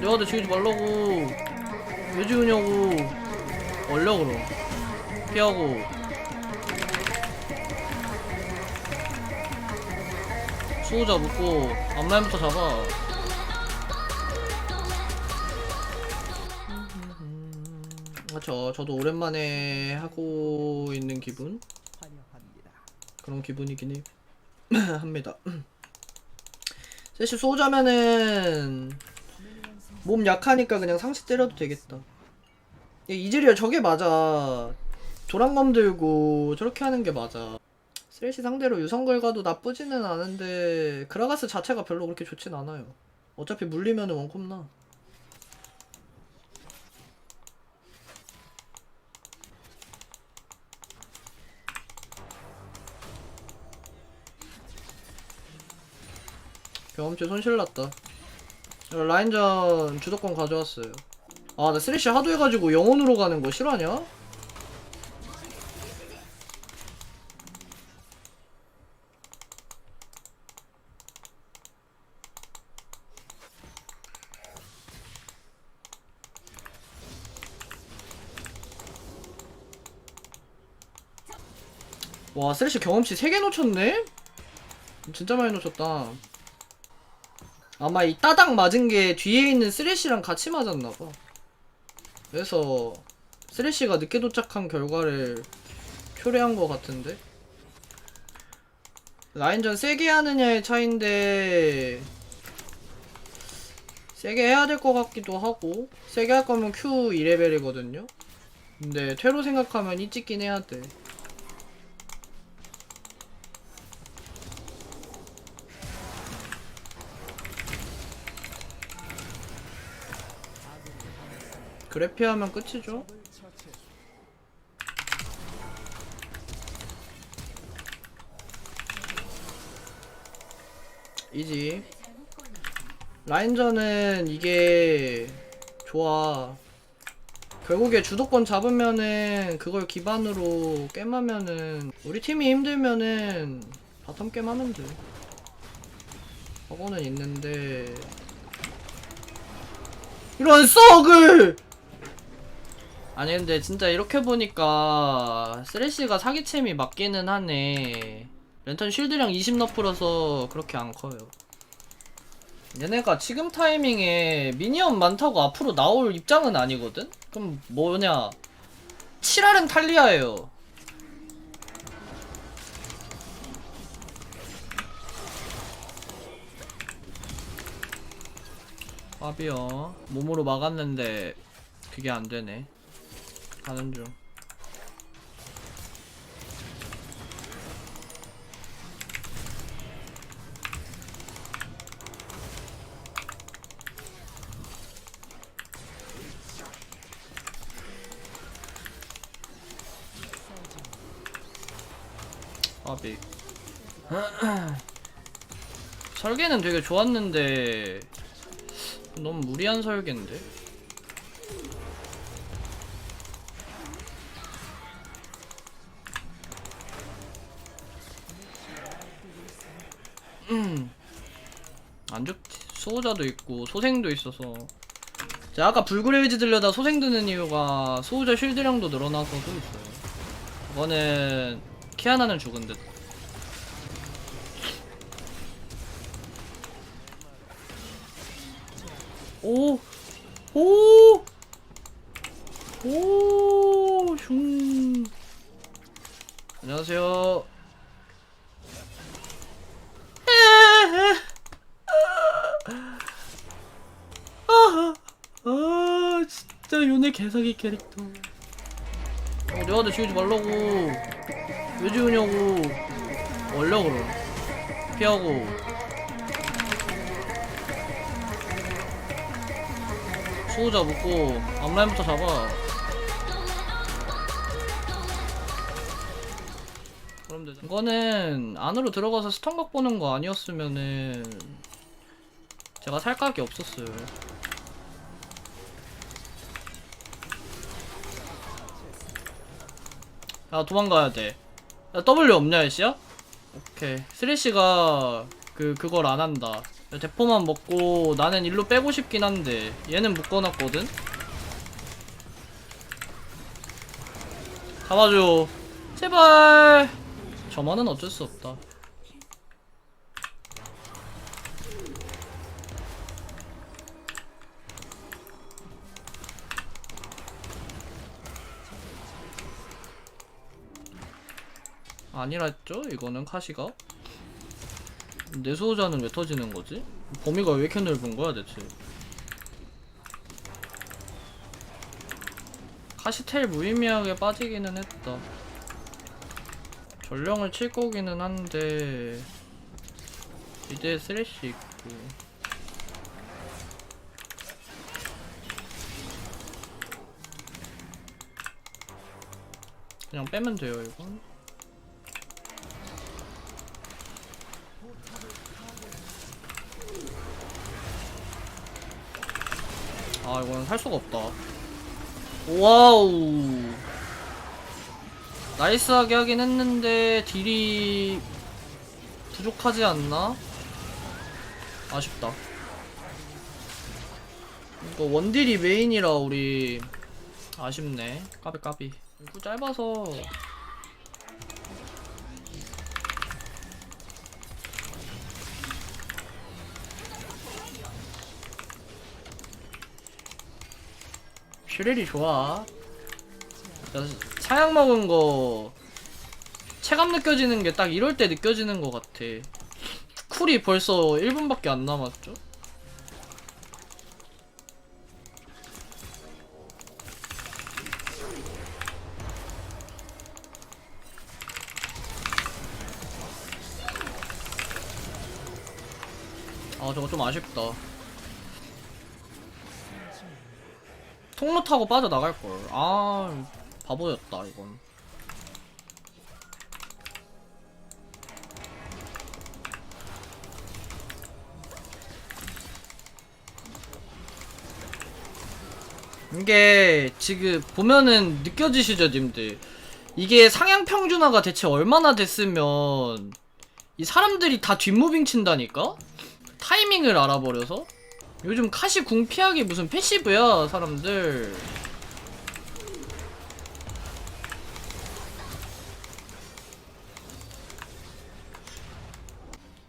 내가 내 지우지 말라고. 왜 지우냐고. 얼려 그럼. 피하고. 수호자 묶고 앞라인부터 잡아. 그렇죠. 저도 오랜만에 하고 있는 기분? 그런 기분이긴 해. 합니다. 셋이 수호자면은 몸 약하니까 그냥 상시 때려도 되겠다. 야, 이즈리얼 저게 맞아. 도랑검 들고 저렇게 하는 게 맞아. 쓰레시 상대로 유성걸 가도 나쁘지는 않은데 그라가스 자체가 별로 그렇게 좋진 않아요. 어차피 물리면은 원콤 나. 경험치 손실났다 라인전 주도권 가져왔어요 아 나 쓰레쉬 하도 해가지고 영혼으로 가는 거 실화냐? 와 쓰레쉬 경험치 3개 놓쳤네? 진짜 많이 놓쳤다 아마 이 따닥 맞은 게 뒤에 있는 쓰레쉬랑 같이 맞았나봐. 그래서 쓰레쉬가 늦게 도착한 결과를 초래한 것 같은데? 라인전 세게 하느냐의 차인데 세게 해야 될 것 같기도 하고 세게 할 거면 Q 2레벨이거든요? 근데 퇴로 생각하면 이 찍긴 해야 돼. 그래피 하면 끝이죠. 이지. 라인전은 이게 좋아. 결국에 주도권 잡으면은 그걸 기반으로 게임하면은 우리 팀이 힘들면은 바텀 게임 하면 돼. 하고는 있는데 이런 썩을! 아니 근데 진짜 이렇게 보니까 쓰레쉬가 사기챔이 맞기는 하네. 랜턴 쉴드량 20 너프라서 그렇게 안 커요. 얘네가 지금 타이밍에 미니언 많다고 앞으로 나올 입장은 아니거든? 그럼 뭐냐? 7알은 탈리아예요. 밥이요 몸으로 막았는데 그게 안 되네 가는 중 밥이 설계는 되게 좋았는데 너무 무리한 설계인데? 안 좋지. 수호자도 있고 소생도 있어서 제가 아까 불그레이즈 들려다 소생 드는 이유가 수호자 쉴드량도 늘어나서도 있어요. 이거는 키아나는 죽은 듯. 오! 오! 오! 슝. 안녕하세요. 아, 아, 진짜 요네 개사기 캐릭터. 어, 내 지우지 말라고. 왜 지우냐고. 얼려 그럼. 피하고. 수호자 묶고 앞라인부터 잡아 그럼 되잖아 이거는 안으로 들어가서 스턴각 보는 거 아니었으면은 제가 살 각이 없었어요 야 도망가야 돼. 야, W 없냐 애쉬야? 오케이. 쓰레쉬가 그 그걸 안 한다. 대포만 먹고 나는 일로 빼고 싶긴 한데 얘는 묶어놨거든? 잡아줘. 제발! 저만은 어쩔 수 없다 아니랬죠? 이거는 카시가? 내 수호자는 왜 터지는 거지? 범위가 왜 이렇게 넓은 거야 대체? 카시텔 무의미하게 빠지기는 했다. 전령을 칠 거기는 한데 이제 쓰레쉬 있고 그냥 빼면 돼요 이건. 아 이건 살 수가 없다. 와우. 나이스하게 하긴 했는데 딜이 부족하지 않나? 아쉽다. 이거 원딜이 메인이라 우리 아쉽네. 까비 까비. 이거 짧아서 슈렐이 좋아. 야, 사양 먹은 거 체감 느껴지는 게 딱 이럴 때 느껴지는 것 같아. 쿨이 벌써 1분밖에 안 남았죠? 아 저거 좀 아쉽다. 통로 타고 빠져나갈 걸. 아, 바보였다, 이건. 이게 지금 보면은 느껴지시죠, 님들? 이게 상향 평준화가 대체 얼마나 됐으면 이 사람들이 다 뒷무빙 친다니까? 타이밍을 알아버려서? 요즘 카시 궁 피하기 무슨 패시브야 사람들.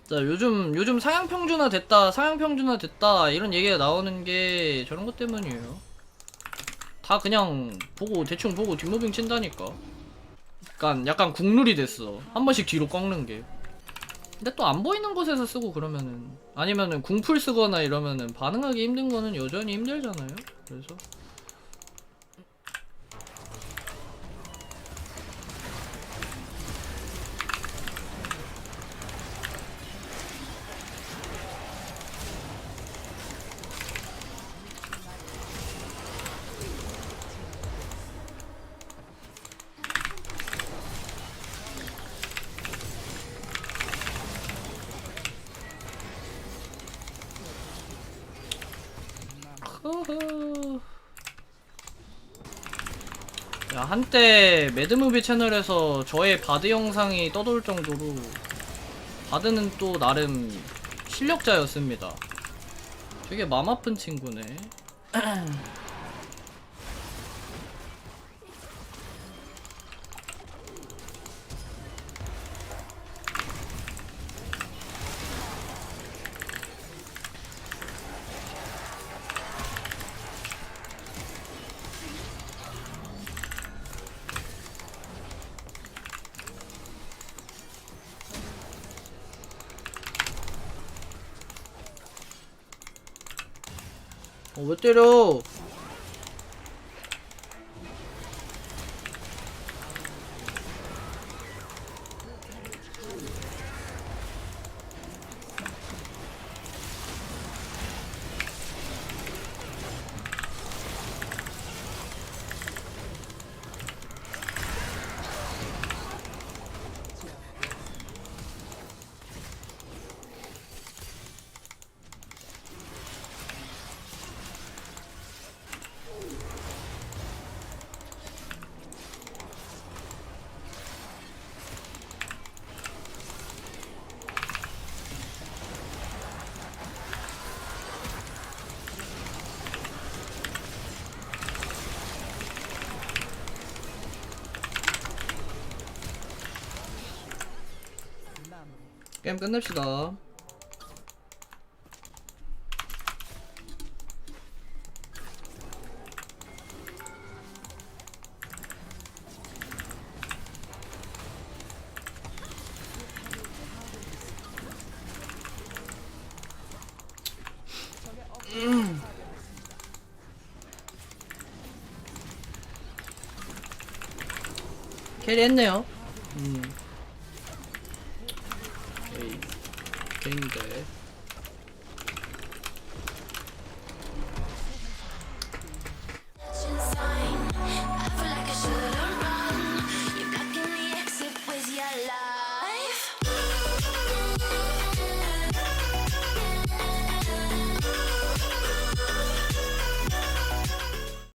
자 요즘 요즘 상향 평준화 됐다 상향 평준화 됐다 이런 얘기가 나오는 게 저런 것 때문이에요. 다 그냥 보고 대충 보고 뒷무빙 친다니까. 약간 약간 국룰이 됐어. 한 번씩 뒤로 꺾는 게 근데 또 안 보이는 곳에서 쓰고 그러면은 아니면은 궁풀 쓰거나 이러면은 반응하기 힘든 거는 여전히 힘들잖아요. 그래서 야 한때 매드무비 채널에서 저의 바드 영상이 떠돌 정도로 바드는 또 나름 실력자였습니다. 되게 맘 아픈 친구네. 어, 왜 때려? 게임 끝냅시다. 음. 캐리 했네요. 음. Bingo.